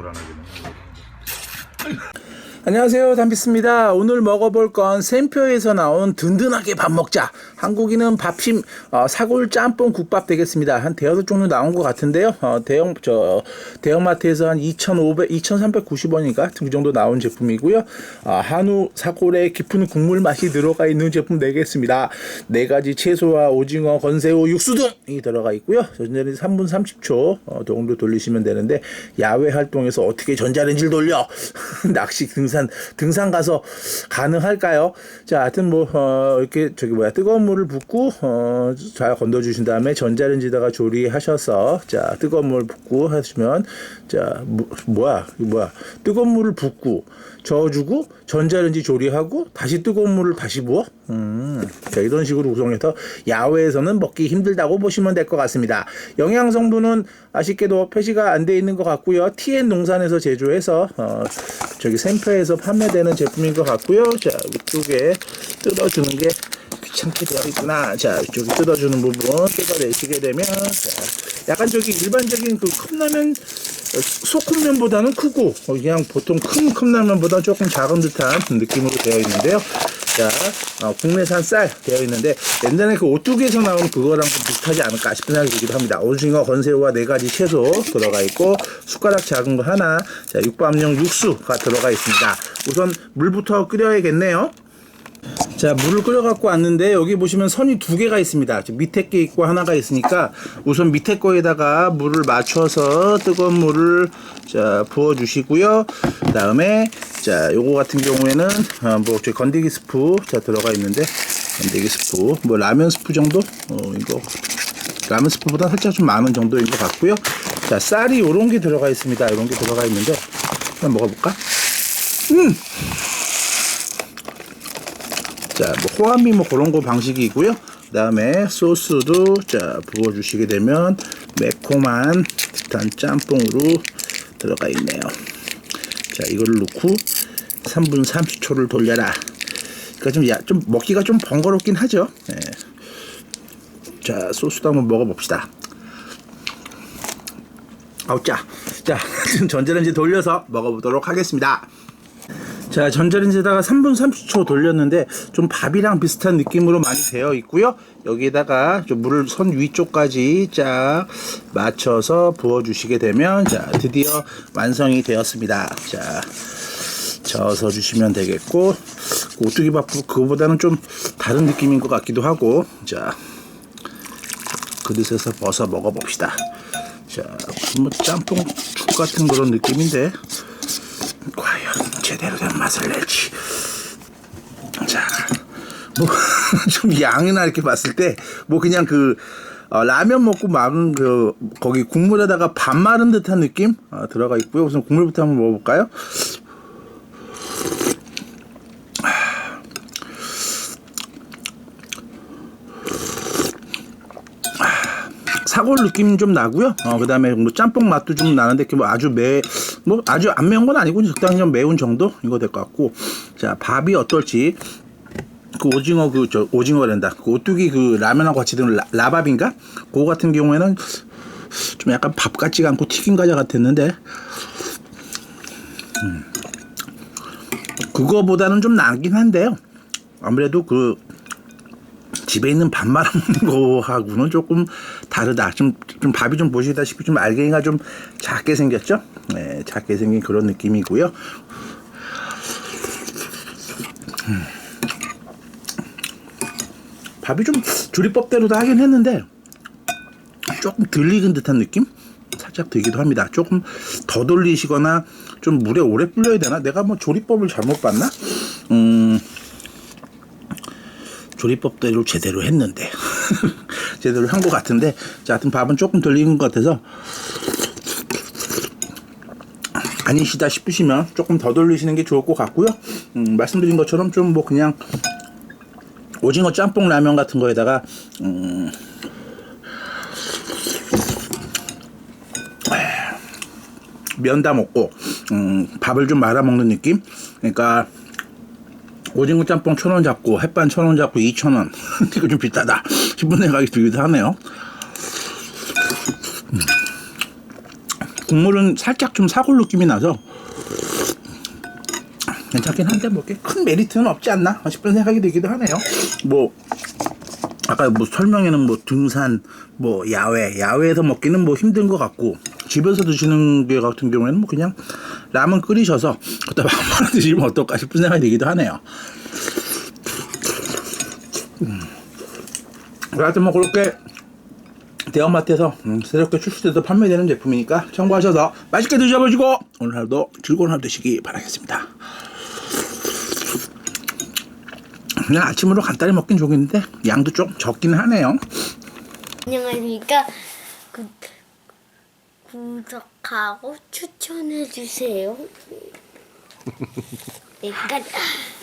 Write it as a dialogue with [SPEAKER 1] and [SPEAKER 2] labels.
[SPEAKER 1] 노란하게는.
[SPEAKER 2] 안녕하세요. 담비스입니다. 오늘 먹어볼 건 샘표에서 나온 든든하게 밥 먹자. 한국인은 밥심 어, 사골 짬뽕 국밥 되겠습니다. 한 대여섯 종류 나온 것 같은데요. 어, 대형 저 대형마트에서 한 2,500 2,390원인가? 그 정도 나온 제품이고요. 아, 한우 사골에 깊은 국물 맛이 들어가 있는 제품 되겠습니다. 네 가지 채소와 오징어 건새우 육수 등이 들어가 있고요. 전자레인지 3분 30초 어, 정도 돌리시면 되는데 야외 활동에서 어떻게 전자레인지를 돌려? 낚시 등산 등산 가서 가능할까요? 자, 하여튼 뭐 어, 이렇게 저기 뭐야 뜨거운 물을 붓고 어, 잘 건져 주신 다음에 전자레인지다가 조리하셔서 자 뜨거운 물 붓고 하시면 자 뭐, 뭐야 뭐야 뜨거운 물을 붓고 저어주고 전자레인지 조리하고 다시 뜨거운 물을 다시 부어 음, 자 이런 식으로 구성해서 야외에서는 먹기 힘들다고 보시면 될 것 같습니다. 영양 성분은 아쉽게도 표시가 안 돼 있는 것 같고요. TN 농산에서 제조해서 어, 저기 샘표에서 판매되는 제품인 것 같고요. 자 이쪽에 뜯어주는 게 귀찮게 되어 있구나. 자 이쪽에 뜯어주는 부분 뜯어내시게 되면 자, 약간 저기 일반적인 그 컵라면 어, 소컵면보다는 크고 어, 그냥 보통 큰 컵라면보다 조금 작은 듯한 느낌으로 되어 있는데요. 자, 어, 국내산 쌀 되어 있는데 옛날에 그 오뚜기에서 나온 그거랑 좀 비슷하지 않을까 싶은 생각이 들기도 합니다. 오징어, 건새우와 네 가지 채소 들어가 있고 숟가락 작은 거 하나, 자 육밥용 육수가 들어가 있습니다. 우선 물부터 끓여야겠네요. 자 물을 끓여갖고 왔는데 여기 보시면 선이 두 개가 있습니다. 밑에 게 있고 하나가 있으니까 우선 밑에 거에다가 물을 맞춰서 뜨거운 물을 자 부어 주시고요. 그 다음에 자 요거 같은 경우에는 어, 뭐 건더기 스프 자 들어가 있는데 건더기 스프 뭐 라면 스프 정도? 어 이거 라면 스프보다 살짝 좀 많은 정도인 것 같고요. 자 쌀이 요런 게 들어가 있습니다. 요런 게 들어가 있는데 한번 먹어볼까 자, 뭐 호암미 뭐 그런 거 방식이고요. 그다음에 소스도 자 부어 주시게 되면 매콤한 듯한 짬뽕으로 들어가 있네요. 자, 이거를 넣고 3분 30초를 돌려라. 그러니까 좀, 야, 좀 먹기가 좀 번거롭긴 하죠. 예. 자, 소스도 한번 먹어봅시다. 아우 짜. 자, 지금 전자레인지 돌려서 먹어보도록 하겠습니다. 자, 전자레인지에다가 3분 30초 돌렸는데 좀 밥이랑 비슷한 느낌으로 많이 되어 있고요. 여기에다가 좀 물을 선 위쪽까지 쫙 맞춰서 부어 주시게 되면 자, 드디어 완성이 되었습니다. 자, 저어서 주시면 되겠고 오뚜기 밥 그거보다는 좀 다른 느낌인 것 같기도 하고 자, 그릇에서 벗어 먹어봅시다. 자, 뭐 짬뽕 죽 같은 그런 느낌인데 제대로 된 맛을 낼지. 자, 뭐 좀 양이나 이렇게 봤을 때 뭐 그냥 그 어, 라면 먹고 막은 그 거기 국물에다가 밥 마른 듯한 느낌 어, 들어가 있고요. 우선 국물부터 한번 먹어볼까요? 사골 느낌 좀 나고요. 어, 그다음에 뭐 짬뽕 맛도 좀 나는데 뭐 아주 매, 뭐 아주 안 매운 건 아니고 적당히 좀 매운 정도 이거 될 것 같고, 자 밥이 어떨지. 그 오징어 그 저 오징어랜다. 그 오뚜기 그 라면하고 같이 드는 라, 라밥인가? 그거 같은 경우에는 좀 약간 밥 같지가 않고 튀김 과자 같았는데, 음. 그거보다는 좀 나긴 한데요. 아무래도 그 집에 있는 밥 말아 먹는 거하고는 조금 다르다. 좀, 좀 밥이 좀 보시다시피 좀 알갱이가 좀 작게 생겼죠? 네, 작게 생긴 그런 느낌이고요. 음. 밥이 좀 조리법대로도 하긴 했는데 조금 덜 익은 듯한 느낌? 살짝 들기도 합니다. 조금 더 돌리시거나 좀 물에 오래 불려야 되나? 내가 뭐 조리법을 잘못 봤나? 음, 조리법대로 제대로 했는데. 제대로 한 것 같은데. 자 하여튼 밥은 조금 덜 익은 것 같아서. 아니시다 싶으시면 조금 더 돌리시는 게 좋을 것 같고요. 음, 말씀드린 것처럼 좀 뭐 그냥 오징어 짬뽕 라면 같은 거에다가 음, 면다 먹고 음, 밥을 좀 말아 먹는 느낌? 그러니까 오징어 짬뽕 천 원 잡고 햇반 천 원 잡고 이천 원 이거 좀 비싸다 싶은 생각이 들기도 하네요. 음. 국물은 살짝 좀 사골 느낌이 나서 괜찮긴 한데 뭐 이렇게 큰 메리트는 없지 않나 싶은 생각이 들기도 하네요. 뭐 아까 뭐 설명에는 뭐 등산, 뭐 야외, 야외에서 먹기는 뭐 힘든 것 같고 집에서 드시는 게 같은 경우에는 뭐 그냥 라면 끓이셔서 그때 밥 말아 드시면 어떨까 싶은 생각이 들기도 하네요. 음. 하여튼 뭐 그렇게 대형마트에서 음, 새롭게 출시돼서 판매되는 제품이니까 참고하셔서 맛있게 드셔보시고 오늘 하루도 즐거운 하루 되시기 바라겠습니다. 그냥 아침으로 간단히 먹긴 좋겠는데 양도 좀 적긴 하네요.
[SPEAKER 1] 안녕하십니까. 구, 구독하고 추천해 주세요. 내가